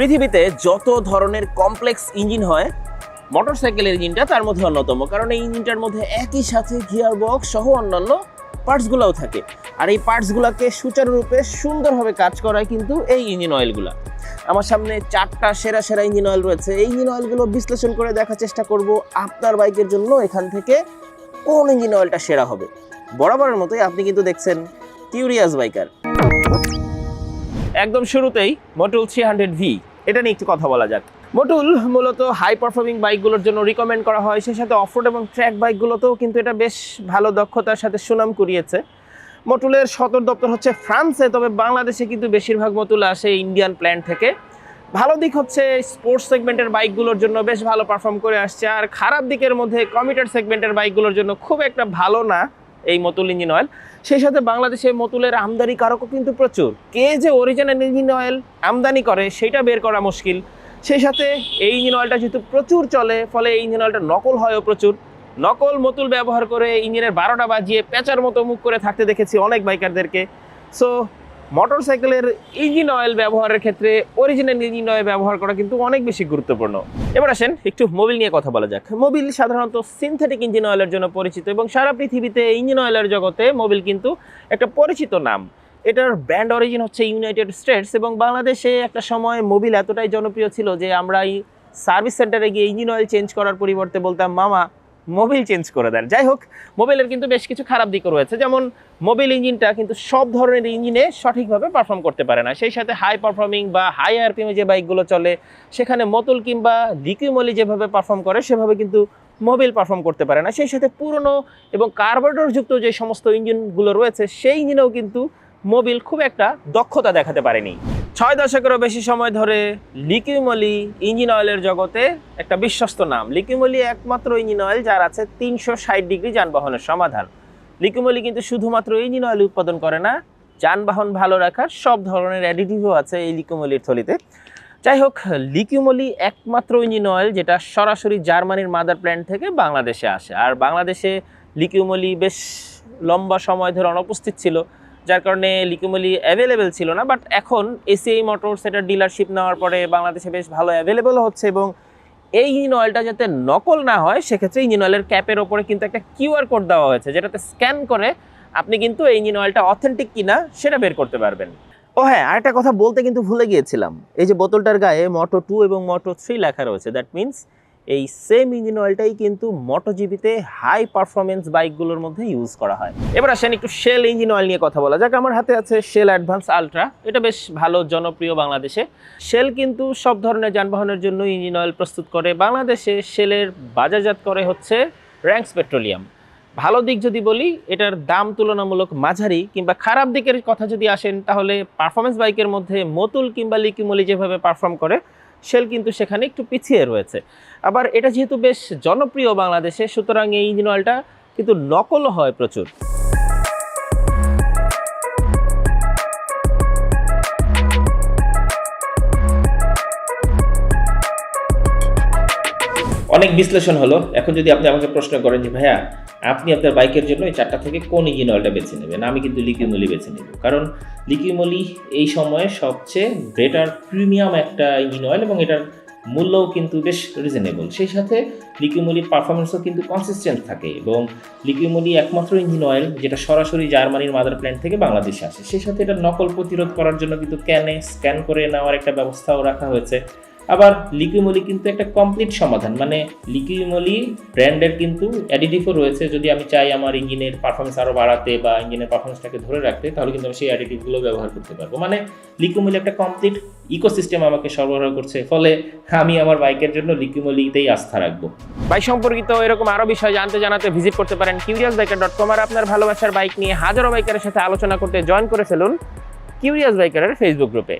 পৃথিবীতে যত ধরনের কমপ্লেক্স ইঞ্জিন হয় মোটরসাইকেলের ইঞ্জিনটা তার মধ্যে অন্যতম। কারণ এই ইঞ্জিনটার মধ্যে একই সাথে গিয়ার বক্স সহ অন্যান্য পার্টসগুলোও থাকে। আর এই পার্টসগুলোকে সুচারুরূপে সুন্দরভাবে কাজ করায় কিন্তু এই ইঞ্জিন অয়েলগুলো। আমার সামনে চারটা সেরা সেরা ইঞ্জিন অয়েল রয়েছে। এই ইঞ্জিন অয়েলগুলো বিশ্লেষণ করে দেখার চেষ্টা করব আপনার বাইকের জন্য এখান থেকে কোন ইঞ্জিন অয়েলটা সেরা হবে। বরাবরের মতোই আপনি কিন্তু দেখছেন কিউরিয়াস বাইকার একদম শুরুতেই মোটুল থ্রি হান্ড্রেড ভি এটা নিয়ে একটু কথা বলা যাক। মোটুল, মূলত হাই পারফর্মিং বাইকগুলোর জন্য রিকমেন্ড করা হয়। সেই সাথে অফরোড এবং ট্র্যাক বাইকগুলোতেও কিন্তু এটা বেশ ভালো দক্ষতার সাথে সুনাম কুড়িয়েছে। মোটুলের সদর দপ্তর হচ্ছে ফ্রান্সে, তবে বাংলাদেশে কিন্তু বেশিরভাগ মোটুল আসে ইন্ডিয়ান প্ল্যান্ট থেকে। ভালো দিক হচ্ছে স্পোর্টস সেগমেন্টের বাইকগুলোর জন্য বেশ ভালো পারফর্ম করে আসছে। আর খারাপ দিকের মধ্যে কমিটার সেগমেন্টের বাইকগুলোর জন্য খুব একটা ভালো না। এই মতুল ইঞ্জিন অয়েল সেই সাথে বাংলাদেশে মতুলের আমদানি কারকও কিন্তু প্রচুর। কে যে অরিজিনাল ইঞ্জিন অয়েল আমদানি করে, সেটা বের করা মুশকিল। সেই সাথে এই ইঞ্জিন অয়েলটা যেহেতু প্রচুর চলে, ফলে এই ইঞ্জিন অয়েলটা নকল হয়ও প্রচুর। নকল মতুল ব্যবহার করে ইঞ্জিনের বারোটা বাজিয়ে পেঁচার মতো মুখ করে থাকতে দেখেছি অনেক বাইকারদেরকে সো মোটরসাইকেলের ইঞ্জিন অয়েল ব্যবহারের ক্ষেত্রে অরিজিনাল ইঞ্জিন অয়েল ব্যবহার করা কিন্তু অনেক বেশি গুরুত্বপূর্ণ। এবার আসেন একটু মোবিল নিয়ে কথা বলা যাক। মোবিল সাধারণত সিনথেটিক ইঞ্জিন অয়েলের জন্য পরিচিত এবং সারা পৃথিবীতে ইঞ্জিন অয়েলের জগতে মোবিল কিন্তু একটা পরিচিত নাম। এটার ব্র্যান্ড অরিজিন হচ্ছে ইউনাইটেড স্টেটস এবং বাংলাদেশে একটা সময় মোবিল এতটাই জনপ্রিয় ছিল যে আমরা সার্ভিস সেন্টারে গিয়ে ইঞ্জিন অয়েল চেঞ্জ করার পরিবর্তে বলতাম, মামা মোবিল চেঞ্জ করে দেন। যাই হোক, মোবিলের কিন্তু বেশ কিছু খারাপ দিকও রয়েছে। যেমন, মোবিল ইঞ্জিনটা কিন্তু সব ধরনের ইঞ্জিনে সঠিকভাবে পারফর্ম করতে পারে না। সেই সাথে হাই পারফর্মিং বা হাই আরপিএমে যে বাইকগুলো চলে, সেখানে মতুল কিংবা লিকুইমলি যেভাবে পারফর্ম করে, সেভাবে কিন্তু মোবিল পারফর্ম করতে পারে না। সেই সাথে পুরনো এবং কার্বোরেটরযুক্ত যে সমস্ত ইঞ্জিনগুলো রয়েছে, সেই ইঞ্জিনেও কিন্তু মোবিল খুব একটা দক্ষতা দেখাতে পারেনি। ছয় দশকেরও বেশি সময় ধরে লিকুইমলি ইঞ্জিন অয়েলের জগতে একটা বিশ্বস্ত নাম। লিকুইমলি একমাত্র ইঞ্জিন অয়েল যার আছে তিনশো ষাট ডিগ্রি যানবাহনের সমাধান। লিকুইমলি কিন্তু শুধুমাত্র ইঞ্জিন অয়েল উৎপাদন করে না, যানবাহন ভালো রাখার সব ধরনের অ্যাডিটিভও আছে এই লিকুইমলির থলিতে। যাই হোক লিকুইমলি একমাত্র ইঞ্জিন অয়েল যেটা সরাসরি জার্মানির মাদার প্ল্যান্ট থেকে বাংলাদেশে আসে। আর বাংলাদেশে লিকুইমলি বেশ লম্বা সময় ধরে অনুপস্থিত ছিল। যার কারণে লিকুমলি অ্যাভেলেবেল ছিল না বাট এখন এসিআই মোটরস এটার ডিলারশিপ নেওয়ার পরে বাংলাদেশে বেশ ভালো অ্যাভেলেবল হচ্ছে এবং এই ইঞ্জিন অয়েলটা যাতে নকল না হয়, সেক্ষেত্রে ইঞ্জিন অয়েলের ক্যাপের ওপরে কিন্তু একটা কিউআর কোড দেওয়া হয়েছে, যেটাতে স্ক্যান করে আপনি কিন্তু এই ইঞ্জিন অয়েলটা অথেন্টিক কিনা সেটা বের করতে পারবেন। ও হ্যাঁ আরেকটা কথা বলতে কিন্তু ভুলে গিয়েছিলাম। এই যে বোতলটার গায়ে মোটো টু এবং মোটো থ্রি লেখা রয়েছে দ্যাট মিনস এই সেম ইঞ্জিন অয়েলটাই কিন্তু মোটোজিবিতে হাই পারফরমেন্স বাইকগুলোর মধ্যে ইউজ করা হয়। এবার আসেন একটু শেল ইঞ্জিন অয়েল নিয়ে কথা বলা যাক। আমার হাতে আছে শেল অ্যাডভান্স আলট্রা এটা বেশ ভালো, জনপ্রিয় বাংলাদেশে। শেল কিন্তু সব ধরনের যানবাহনের জন্য ইঞ্জিন অয়েল প্রস্তুত করে। বাংলাদেশে শেলের বাজারজাত করে হচ্ছে র্যাঙ্কস পেট্রোলিয়াম ভালো দিক যদি বলি, এটার দাম তুলনামূলক মাঝারি কিংবা খারাপ দিকের কথা যদি আসেন, তাহলে পারফরমেন্স বাইকের মধ্যে মতুল কিংবা লিকিমলি যেভাবে পারফর্ম করে শেল কিন্তু সেখানে একটু পিছিয়ে রয়েছে। আবার এটা যেহেতু বেশ জনপ্রিয় বাংলাদেশে, সুতরাং এই ইঞ্জিন অয়েলটা কিন্তু নকলও হয় প্রচুর। অনেক বিশ্লেষণ হলো। এখন যদি আপনি আমাকে প্রশ্ন করেন যে, ভাইয়া আপনি আপনার বাইকের জন্য এই চারটা থেকে কোন ইঞ্জিন অয়েলটা বেছে নেবেন? আমি কিন্তু লিকিউমলি বেছে নেব। কারণ লিকিউমলি এই সময়ে সবচেয়ে বেটার প্রিমিয়াম একটা ইঞ্জিন অয়েল এবং এটার মূল্যও কিন্তু বেশ রিজনেবল সেই সাথে লিকিউমলির পারফরমেন্সও কিন্তু কনসিস্টেন্ট থাকে এবং লিকিউমলি একমাত্র ইঞ্জিন অয়েল যেটা সরাসরি জার্মানির মাদার প্ল্যান্ট থেকে বাংলাদেশে আসে। সেই সাথে এটা নকল প্রতিরোধ করার জন্য কিন্তু ক্যানে স্ক্যান করে নেওয়ার একটা ব্যবস্থাও রাখা হয়েছে। আবার লিকুইমলি কিন্তু একটা কমপ্লিট সমাধান মানে লিকুইমলি ব্র্যান্ডের কিন্তু অ্যাডিটিভও রয়েছে। যদি আমি চাই আমার ইঞ্জিনের পারফরমেন্স আরও বাড়াতে বা ইঞ্জিনের পারফরমেন্সটাকে ধরে রাখতে, তাহলে কিন্তু আমি সেই অ্যাডিটিভগুলো ব্যবহার করতে পারব। মানে লিকুইমলি একটা কমপ্লিট ইকোসিস্টেম আমাকে সরবরাহ করছে। ফলে আমি আমার বাইকের জন্য লিকুইমলিতেই আস্থা রাখব। বাইক সম্পর্কিত এরকম আরও বিষয় জানতে জানাতে ভিজিট করতে পারেন কিউরিয়াস বাইকার ডট কম আর আপনার ভালোবাসার বাইক নিয়ে হাজারো বাইকারের সাথে আলোচনা করতে জয়েন করে ফেলুন কিউরিয়াস বাইকারের ফেসবুক গ্রুপে